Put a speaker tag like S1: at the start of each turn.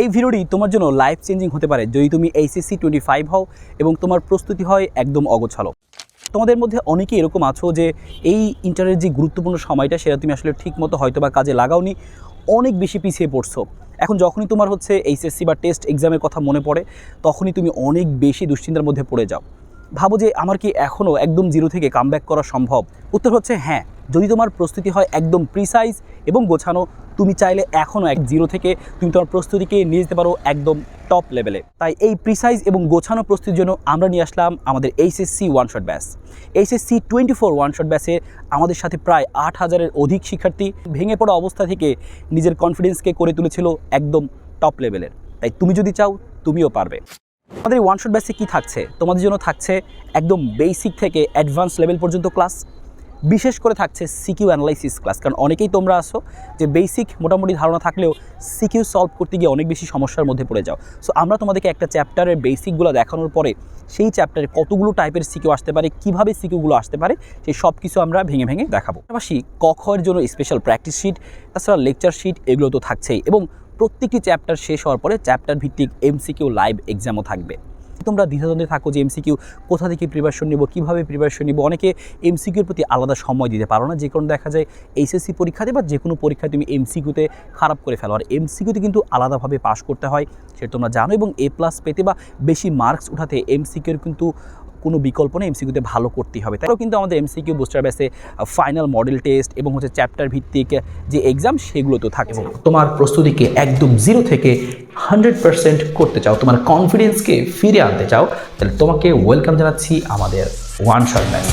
S1: এই ভিডিওটি তোমার জন্য লাইফ চেঞ্জিং হতে পারে যদি তুমি এইচএসসি টোয়েন্টি ফাইভ হও এবং তোমার প্রস্তুতি হয় একদম অগোছালো। তোমাদের মধ্যে অনেকে এরকম আছো যে এই ইন্টারের যে গুরুত্বপূর্ণ সময়টা সেটা তুমি আসলে ঠিক মতো হয়তো বা কাজে লাগাওনি, অনেক বেশি পিছিয়ে পড়ছো। এখন যখনই তোমার হচ্ছে এইচএসসি বা টেস্ট এক্সামের কথা মনে পড়ে, তখনই তুমি অনেক বেশি দুশ্চিন্তার মধ্যে পড়ে যাও। ভাবো যে আমার কি এখনও একদম জিরো থেকে কামব্যাক করা সম্ভব? উত্তর হচ্ছে হ্যাঁ। যদি তোমার প্রস্তুতি হয় একদম প্রিসাইজ এবং গোছানো, তুমি চাইলে এখনও এক জিরো থেকে তুমি তোমার প্রস্তুতিকে নিয়ে যেতে পারো একদম টপ লেভেলে তাই এই প্রিসাইজ এবং গোছানো প্রস্তুতির জন্য আমরা নিয়ে আসলাম আমাদের HSC one shot batch HSC twenty four one shot ব্যাসে আমাদের সাথে প্রায় আট হাজারের অধিক শিক্ষার্থী ভেঙে পড়া অবস্থা থেকে নিজের কনফিডেন্সকে করে তুলেছিল একদম টপ লেভেলের তাই তুমি যদি চাও, তুমিও পারবে। আমাদের ওয়ান শট ব্যাসে কী থাকছে? তোমাদের জন্য থাকছে একদম বেসিক থেকে অ্যাডভান্স লেভেল পর্যন্ত ক্লাস বিশেষ করে থাকছে সিকিউ অ্যানালাইসিস ক্লাস। কারণ অনেকেই তোমরা আসো যে বেসিক মোটামুটি ধারণা থাকলেও সিকিউ সলভ করতে গিয়ে অনেক বেশি সমস্যার মধ্যে পড়ে যাও। সো আমরা তোমাদেরকে একটা চ্যাপ্টারের বেসিকগুলো দেখানোর পরে সেই চ্যাপ্টারে কতগুলো টাইপের সিকিউ আসতে পারে, কীভাবে সিকিউগুলো আসতে পারে, সেই সব কিছু আমরা ভেঙে ভেঙে দেখাবো। পাশাপাশি কখের জন্য স্পেশাল প্র্যাকটিস শিট তাছাড়া লেকচার শিট এগুলো তো থাকছেই। এবং প্রত্যেকটি চ্যাপ্টার শেষ হওয়ার পরে চ্যাপ্টার ভিত্তিক এমসিকিউ লাইভ এক্সামও থাকবে। তোমরা দ্বিধাদ্বন্দ্বে থাকো যে এমসিকিউ কোথা থেকে প্রিপারেশন নেব, কীভাবে প্রিপারেশন নেব? অনেকে এমসিকিউর প্রতি আলাদা সময় দিতে পারো না। যে কারণে দেখা যায় এইচএসসি পরীক্ষাতে বা যে কোনো পরীক্ষায় তুমি এমসিকিউতে খারাপ করে ফেলো। আর এমসিকিউতে কিন্তু আলাদাভাবে পাশ করতে হয়, সেটা তোমরা জানো এবং এ প্লাস পেতে বা বেশি মার্কস উঠাতে এমসিকিউর কিন্তু কোনো বিকল্প নেই। এমসিকিউতে ভালো করতেই হবে। তারও কিন্তু আমাদের এমসিকিউ বুস্টার ব্যাসে ফাইনাল মডেল টেস্ট এবং হচ্ছে চ্যাপ্টার ভিত্তিক যে এক্সাম সেগুলো তো থাকে
S2: তোমার প্রস্তুতিকে একদম জিরো থেকে হান্ড্রেড পার্সেন্ট করতে চাও, তোমার কনফিডেন্সকে ফিরে আনতে চাও, তাহলে তোমাকে ওয়েলকাম জানাচ্ছি আমাদের ওয়ান শট ব্যাচ